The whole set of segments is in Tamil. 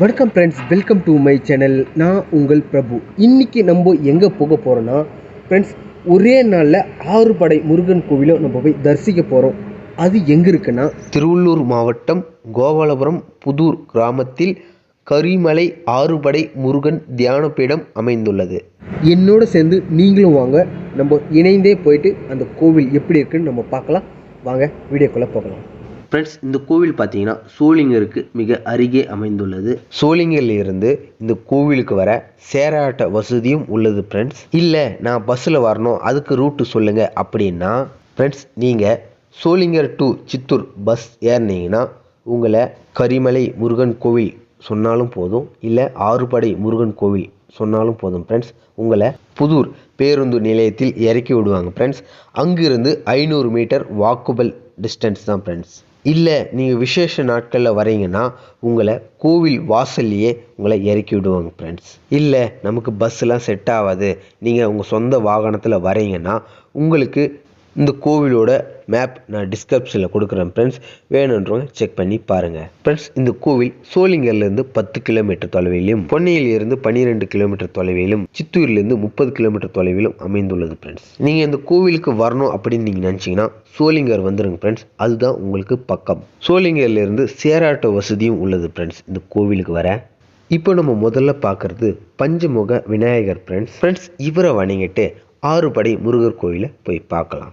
வணக்கம் friends welcome to my channel நான் உங்கள் பிரபு. இன்றைக்கி நம்ம எங்கே போக போகிறோன்னா ஃப்ரெண்ட்ஸ் ஒரே நாளில் ஆறு படை முருகன் கோவிலை நம்ம போய் தரிசிக்க போகிறோம் அது எங்கே இருக்குன்னா திருவள்ளூர் மாவட்டம் கோபாலபுரம் புதூர் கிராமத்தில் கரிமலை ஆறுபடை முருகன் தியானப்பீடம் அமைந்துள்ளது. என்னோட சேர்ந்து நீங்களும் வாங்க நம்ம இணைந்தே போயிட்டு அந்த கோவில் எப்படி இருக்குன்னு நம்ம பார்க்கலாம். வாங்க வீடியோக்குள்ளே போகலாம். ஃப்ரெண்ட்ஸ் இந்த கோவில் பார்த்தீங்கன்னா சோளிங்கருக்கு மிக அருகே அமைந்துள்ளது. சோளிங்கரில் இருந்து இந்த கோவிலுக்கு வர சேராட்ட வசதியும் உள்ளது ஃப்ரெண்ட்ஸ் இல்லை நான் பஸ்ஸில் வரணும் அதுக்கு ரூட்டு சொல்லுங்கள் அப்படின்னா ஃப்ரெண்ட்ஸ் நீங்கள் சோளிங்கர் டு சித்தூர் பஸ் ஏறினீங்கன்னா உங்களை கரிமலை முருகன் கோவில் சொன்னாலும் போதும் இல்லை ஆறுபடை முருகன் கோவில் சொன்னாலும் போதும் ஃப்ரெண்ட்ஸ் உங்களை புதூர் பேருந்து நிலையத்தில் இறக்கி விடுவாங்க ஃப்ரெண்ட்ஸ் அங்கிருந்து ஐநூறு மீட்டர் வாக்குபல் டிஸ்டன்ஸ் தான் ஃப்ரெண்ட்ஸ் இல்லை நீங்கள் விசேஷ நாட்களில் வரீங்கன்னா உங்களை கோவில் வாசல்லையே உங்களை இறக்கி விடுவாங்க ஃப்ரெண்ட்ஸ் இல்லை நமக்கு பஸ்ஸெலாம் செட் ஆகாது. நீங்கள் உங்கள் சொந்த வாகனத்தில் வரீங்கன்னா உங்களுக்கு இந்த கோவிலோட மேப் நான் டிஸ்கிரிப்ஷனில் கொடுக்குறேன் ஃப்ரெண்ட்ஸ் வேணுன்றவங்க செக் பண்ணி பாருங்கள் ஃப்ரெண்ட்ஸ் இந்த கோவில் சோளிங்கர்லேருந்து பத்து கிலோமீட்டர் தொலைவிலும் பொன்னையிலிருந்து பன்னிரெண்டு கிலோமீட்டர் தொலைவிலும் சித்தூர்லேருந்து முப்பது கிலோமீட்டர் தொலைவிலும் அமைந்துள்ளது ஃப்ரெண்ட்ஸ் நீங்கள் இந்த கோவிலுக்கு வரணும் அப்படின்னு நீங்கள் நினச்சிங்கன்னா சோளிங்கர் வந்துருங்க ஃப்ரெண்ட்ஸ் அதுதான் உங்களுக்கு பக்கம். சோளிங்கர்லேருந்து சேராட்ட வசதியும் உள்ளது ஃப்ரெண்ட்ஸ் இந்த கோவிலுக்கு வர. இப்போ நம்ம முதல்ல பார்க்குறது பஞ்சமுக விநாயகர் ஃப்ரெண்ட்ஸ் ஃப்ரெண்ட்ஸ் இவரை வணங்கிட்டு ஆறுபடை முருகர் கோயிலை போய் பார்க்கலாம்.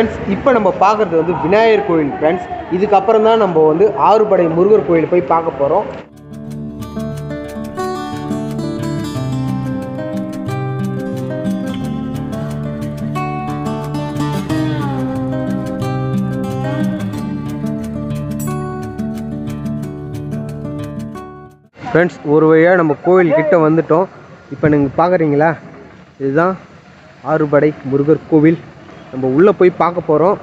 ஃப்ரெண்ட்ஸ் இப்போ நம்ம பார்க்குறது வந்து விநாயகர் கோயில் ஃப்ரெண்ட்ஸ் இதுக்கப்புறம் தான் நம்ம வந்து ஆறுபடை முருகர் கோயில் போய் பார்க்க போகிறோம் ஃப்ரெண்ட்ஸ் ஒரு வழியாக நம்ம கோவில்கிட்ட வந்துட்டோம். இப்போ நீங்கள் பார்க்குறீங்களா? இதுதான் ஆறுபடை முருகர் கோவில். நம்ம உள்ளே போய் பார்க்க போகிறோம்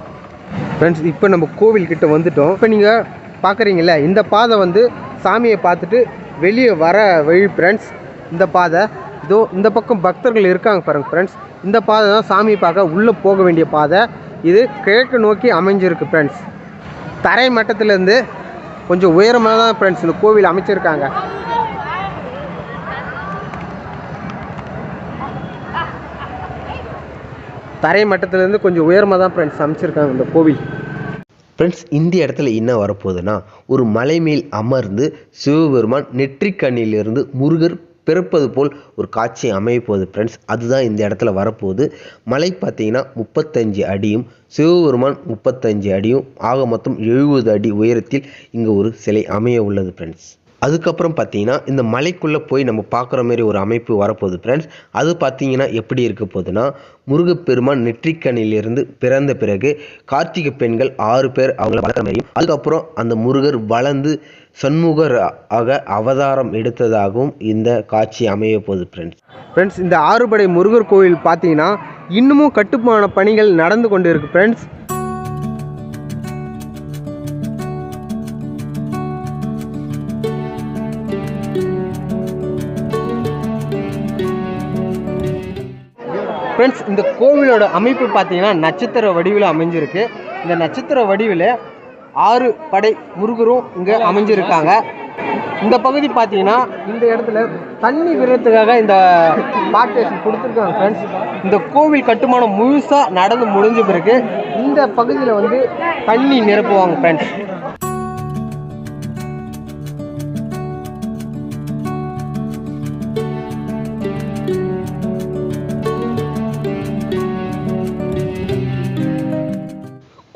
ஃப்ரெண்ட்ஸ் இப்போ நம்ம கோவில்கிட்ட வந்துட்டோம். இப்போ நீங்கள் பார்க்குறீங்கள இந்த பாதை வந்து சாமியை பார்த்துட்டு வெளியே வர வழி ஃப்ரெண்ட்ஸ் இந்த பாதை இதோ இந்த பக்கம் பக்தர்கள் இருக்காங்க பாருங்கள் ஃப்ரெண்ட்ஸ் இந்த பாதை தான் சாமி பார்க்க உள்ளே போக வேண்டிய பாதை. இது கிழக்கு நோக்கி அமைஞ்சிருக்கு ஃப்ரெண்ட்ஸ் தரை மட்டத்துலேருந்து கொஞ்சம் உயரமாக தான் ஃப்ரெண்ட்ஸ் இந்த கோவில் அமைச்சிருக்காங்க. தரை மட்டத்திலேருந்து கொஞ்சம் உயரமாக தான் ஃப்ரெண்ட்ஸ் அமைச்சிருக்காங்க இந்த கோவில். ஃப்ரெண்ட்ஸ் இந்த இடத்துல என்ன வரப்போகுதுன்னா ஒரு மலை மேல் அமர்ந்து சிவபெருமான் நெற்றிக்கண்ணிலிருந்து முருகர் பிறப்பது போல் ஒரு காட்சி அமைய போகுது ஃப்ரெண்ட்ஸ் அதுதான் இந்த இடத்துல வரப்போகுது. மலை பார்த்தீங்கன்னா முப்பத்தஞ்சு அடியும் சிவபெருமான் முப்பத்தஞ்சு அடியும் ஆக மொத்தம் எழுபது அடி உயரத்தில் இங்கே ஒரு சிலை அமைய உள்ளது ஃப்ரெண்ட்ஸ் அதுக்கப்புறம் பார்த்தீங்கன்னா இந்த மலைக்குள்ளே போய் நம்ம பார்க்குற மாதிரி ஒரு அமைப்பு வரப்போகுது ஃப்ரெண்ட்ஸ் அது பார்த்தீங்கன்னா எப்படி இருக்க போகுதுன்னா முருகப்பெருமான் நெற்றிக்கணிலிருந்து பிறந்த பிறகு கார்த்திகை பெண்கள் ஆறு பேர் அவங்கள வளர்க்குற மாதிரியும் அதுக்கப்புறம் அந்த முருகர் வளர்ந்து சண்முகர் ஆக அவதாரம் எடுத்ததாகவும் இந்த காட்சி அமைய போகுது ஃப்ரெண்ட்ஸ் ஃப்ரெண்ட்ஸ் இந்த ஆறுபடை முருகர் கோயில் பார்த்தீங்கன்னா இன்னமும் கட்டுமான பணிகள் நடந்து கொண்டு இருக்குது ஃப்ரெண்ட்ஸ் ஃப்ரெண்ட்ஸ் இந்த கோவிலோட அமைப்பு பார்த்தீங்கன்னா நட்சத்திர வடிவில் அமைஞ்சிருக்கு. இந்த நட்சத்திர வடிவில் ஆறு படை முருகரும் இங்கே அமைஞ்சிருக்காங்க. இந்த பகுதி பார்த்தீங்கன்னா இந்த இடத்துல தண்ணி விடுறதுக்காக இந்த பாட்டேஷன் கொடுத்துருக்காங்க ஃப்ரெண்ட்ஸ் இந்த கோவில் கட்டுமானம் முழுசாக நடந்து முடிஞ்ச பிறகு இந்த பகுதியில் வந்து தண்ணி நிரப்புவாங்க ஃப்ரெண்ட்ஸ்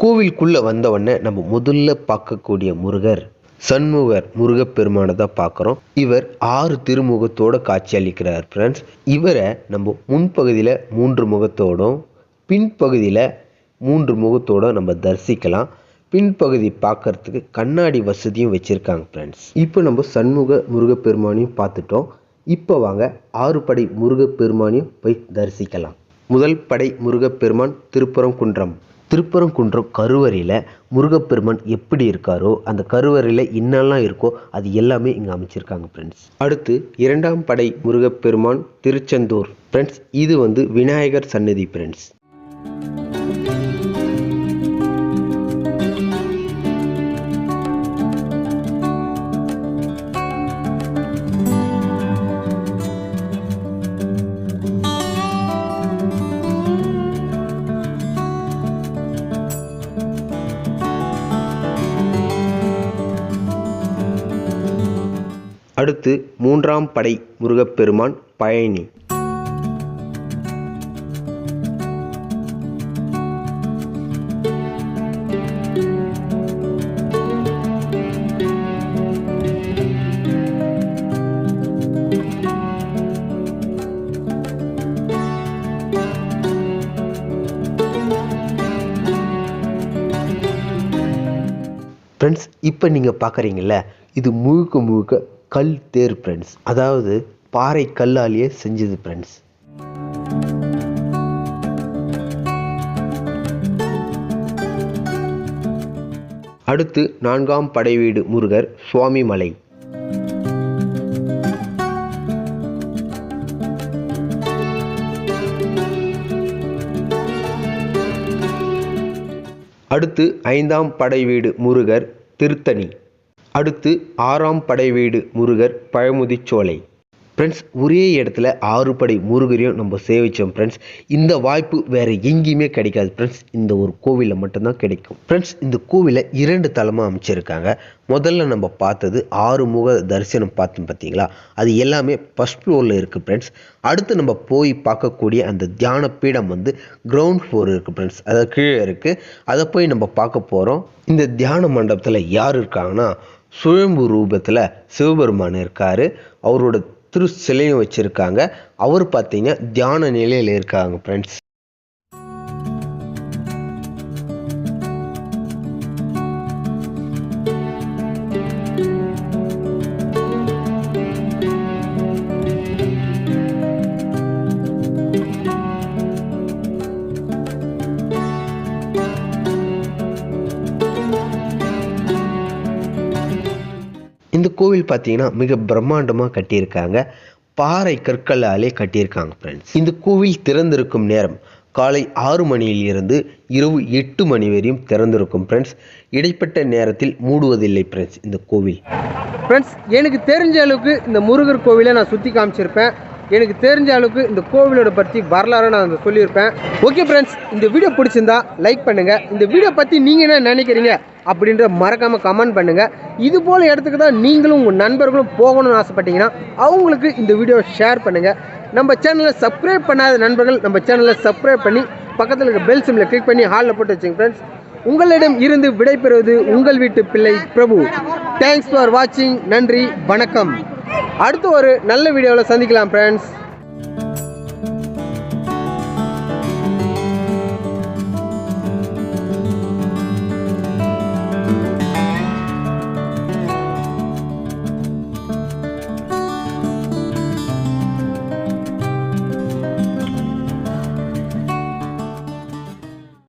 கோவிலுக்குள்ளே வந்தவொடனே நம்ம முதல்ல பார்க்கக்கூடிய முருகர் சண்முகர் முருகப்பெருமானை தான் பார்க்குறோம். இவர் ஆறு திருமுகத்தோட காட்சி அளிக்கிறார் ஃப்ரெண்ட்ஸ் இவரை நம்ம முன்பகுதியில் மூன்று முகத்தோடும் பின்பகுதியில் மூன்று முகத்தோட நம்ம தரிசிக்கலாம். பின்பகுதி பார்க்கறதுக்கு கண்ணாடி வசதியும் வச்சுருக்காங்க ஃப்ரெண்ட்ஸ் இப்போ நம்ம சண்முக முருகப்பெருமானையும் பார்த்துட்டோம். இப்போ வாங்க ஆறு படை முருகப்பெருமானையும் போய் தரிசிக்கலாம். முதல் படை முருகப்பெருமான் திருப்பரங்குன்றம். திருப்பரங்குன்றம் கருவறையில் முருகப்பெருமான் எப்படி இருக்காரோ அந்த கருவறையில் என்னெல்லாம் இருக்கோ அது எல்லாமே இங்கே அமைச்சிருக்காங்க ஃப்ரெண்ட்ஸ் அடுத்து இரண்டாம் படை முருகப்பெருமான் திருச்செந்தூர். ஃப்ரெண்ட்ஸ் இது வந்து விநாயகர் சன்னதி ஃப்ரெண்ட்ஸ் அடுத்து மூன்றாம் படை முருகப்பெருமான் பழனி ஃப்ரெண்ட்ஸ் இப்போ நீங்கள் பார்க்குறீங்கள இது முழுக்க முழுக்க கல் தேர் ஃப்ரெண்ட்ஸ் அதாவது பாறை கல்லாலேயே செஞ்சது ஃப்ரெண்ட்ஸ் அடுத்து நான்காம் படைவீடு முருகர் சுவாமிமலை அடுத்து ஐந்தாம் படை வீடு முருகர் திருத்தணி. அடுத்து ஆறாம் படை வீடு முருகர் பழமுதிச்சோலை ஃப்ரெண்ட்ஸ் ஒரே இடத்துல ஆறு படை முருகரையும் நம்ம சேவிச்சோம் ஃப்ரெண்ட்ஸ் இந்த வாய்ப்பு வேறு எங்கேயுமே கிடைக்காது ஃப்ரெண்ட்ஸ் இந்த ஒரு கோவிலில் மட்டும்தான் கிடைக்கும். ஃப்ரெண்ட்ஸ் இந்த கோவிலை இரண்டு தலமாக அமைச்சிருக்காங்க. முதல்ல நம்ம பார்த்தது ஆறு முக தரிசனம் பார்த்தோம் பார்த்தீங்களா? அது எல்லாமே ஃபஸ்ட் ஃப்ளோரில் இருக்குது ஃப்ரெண்ட்ஸ் அடுத்து நம்ம போய் பார்க்கக்கூடிய அந்த தியான பீடம் வந்து கிரவுண்ட் ஃப்ளோர் இருக்குது ஃப்ரெண்ட்ஸ் அது கீழே இருக்குது அதை போய் நம்ம பார்க்க போகிறோம் இந்த தியான மண்டபத்தில் யார் இருக்காங்கன்னா சுயம்பு ரூபத்தில் சிவபெருமான் இருக்கார். அவரோட திரு சிலையும் வச்சுருக்காங்க. அவர் பார்த்தீங்கன்னா தியான நிலையில் இருக்காங்க ஃப்ரெண்ட்ஸ் இந்த கோவில் பார்த்தீங்கன்னா மிக பிரம்மாண்டமாக கட்டியிருக்காங்க. பாறை கற்களாலே கட்டியிருக்காங்க ஃப்ரெண்ட்ஸ் இந்த கோவில் திறந்திருக்கும் நேரம் காலை ஆறு மணியிலிருந்து இரவு எட்டு மணி வரையும் திறந்திருக்கும் ஃப்ரெண்ட்ஸ் இடைப்பட்ட நேரத்தில் மூடுவதில்லை ஃப்ரெண்ட்ஸ் இந்த கோவில். ஃப்ரெண்ட்ஸ் எனக்கு தெரிஞ்ச அளவுக்கு இந்த முருகர் கோவிலை நான் சுற்றி காமிச்சிருப்பேன். எனக்கு தெரிஞ்ச அளவுக்கு இந்த கோவிலோட பற்றி வரலாறு நான் சொல்லியிருப்பேன். ஓகே ஃப்ரெண்ட்ஸ் இந்த வீடியோ பிடிச்சிருந்தா லைக் பண்ணுங்கள் இந்த வீடியோ பற்றி நீங்கள் என்ன நினைக்கிறீங்க? அப்படின்றத மறக்காமல் கமெண்ட் பண்ணுங்கள் இது போல் இடத்துக்கு தான் நீங்களும் உங்கள் நண்பர்களும் போகணும்னு ஆசைப்பட்டீங்கன்னா அவங்களுக்கு இந்த வீடியோ ஷேர் பண்ணுங்கள் நம்ம சேனலை சப்ஸ்கிரைப் பண்ணாத நண்பர்கள் நம்ம சேனலை சப்ஸ்கிரைப் பண்ணி பக்கத்தில் இருக்க பெல் சிம்மில் கிளிக் பண்ணி ஹாலில் போட்டு வச்சுங்க ஃப்ரெண்ட்ஸ் உங்களிடம் இருந்து விடைபெறுவது உங்கள் வீட்டு பிள்ளை பிரபு. தேங்க்ஸ் ஃபார் வாட்சிங் நன்றி வணக்கம். அடுத்து ஒரு நல்ல வீடியோவில் சந்திக்கலாம் ஃப்ரெண்ட்ஸ்